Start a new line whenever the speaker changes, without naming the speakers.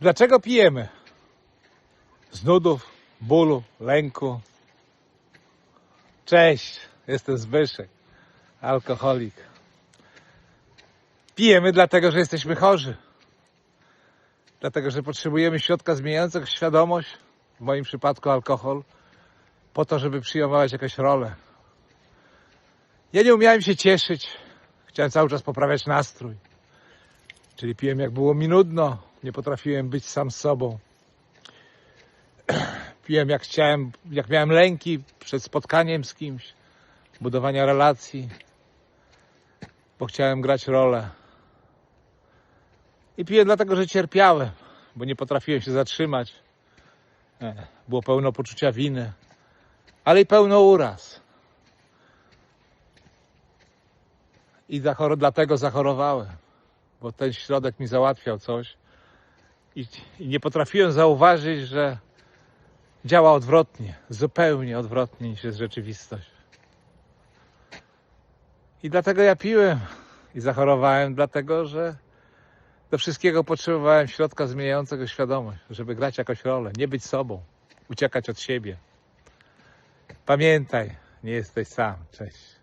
Dlaczego pijemy? Z nudów, bólu, lęku. Cześć, jestem Zbyszek, alkoholik. Pijemy dlatego, że jesteśmy chorzy. Dlatego, że potrzebujemy środka zmieniającego świadomość, w moim przypadku alkohol, po to, żeby przyjmować jakąś rolę. Ja nie umiałem się cieszyć, chciałem cały czas poprawiać nastrój. Czyli piłem jak było mi nudno, nie potrafiłem być sam z sobą. Piłem jak chciałem, jak miałem lęki przed spotkaniem z kimś, budowania relacji, bo chciałem grać rolę. I piję dlatego, że cierpiałem, bo nie potrafiłem się zatrzymać. E, Było pełno poczucia winy, ale i pełno uraz. I zachor- dlatego zachorowałem, bo ten środek mi załatwiał coś i, i nie potrafiłem zauważyć, że działa odwrotnie, zupełnie odwrotnie niż jest rzeczywistość. I dlatego ja piłem i zachorowałem, dlatego że do wszystkiego potrzebowałem środka zmieniającego świadomość, żeby grać jakąś rolę, nie być sobą, uciekać od siebie. Pamiętaj, nie jesteś sam. Cześć.